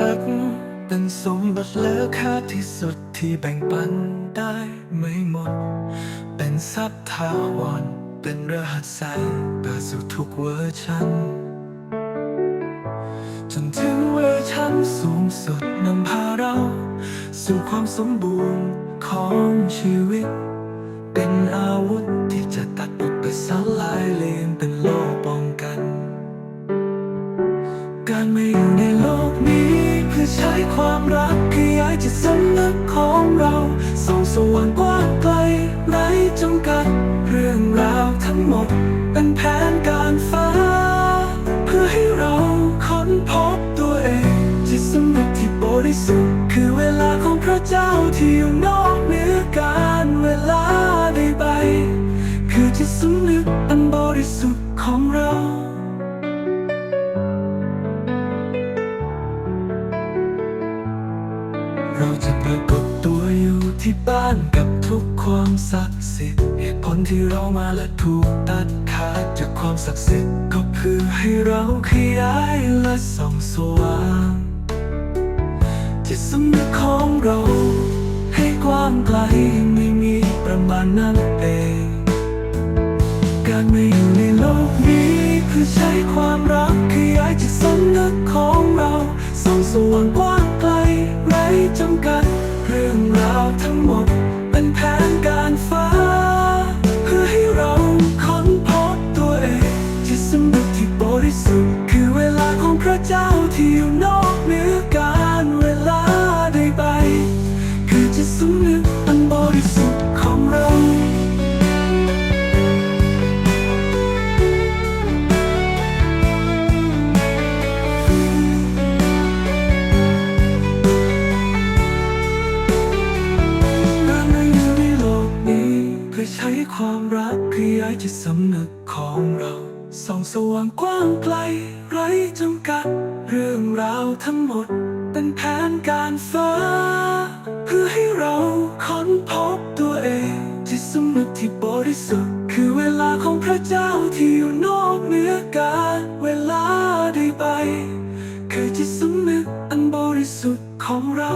รัก เป็นสมบัติเลือค่าที่สุดที่แบ่งปันได้ไม่หมด เป็นทรัพย์ถาวรเป็นรหัสใสเปิดสู่ทุกเวอร์ชันจนถึงเวอร์ชันสูงสุดนำพาเรา สู่ความสมบูรณ์ของชีวิต เป็นอาวุธ จำกัด เรื่องราวทั้งหมด เป็นแผนการฟ้า เพื่อให้เราค้นพบตัวเองจิตสำนึกที่บริสุทธิ์คือเวลาของพระเจ้าที่อยู่นอกเหนือการเวลาใดไปคือจิตสำนึกอันบริสุทธิ์ของเราเราจะปรากฏตัวอยู่ที่บ้าน ความศักดิ์สิทธิ์เหตุผลที่เรามาและถูกตัดขาดจากความศักดิ์สิทธิ์ก็เพื่อให้เราขยายและส่องสว่างจิตสำนึกของเรา ให้กว้างไกลไม่มีประมาณนั้นเอง การมาอยู่ในโลกนี้เพื่อใช้ความรักขยายจิตสำนึกของเราส่องสว่างกว้างไกลไร้จำกัด รื่องราวทั้งหมด เป็นแผนการฟ้า เพื่อให้เราค้นพบตัวเอง ที่สำนึกที่บริสุทธิ์คือเวลาของพระเจ้าที่อยู่นอกเหนือ ความรักขยายจิตสำนึกของเราส่องสว่างกว้างไกล ไร้จำกัด เรื่องราวทั้งหมด เป็นแผนการฟ้า เพื่อให้เราค้นพบตัวเอง ที่สำนึกที่บริสุทธิ์ คือเวลาของพระเจ้าที่อยู่นอกเหนือกาลเวลาได้ไป คือจิตสำนึกอันบริสุทธิ์ของเรา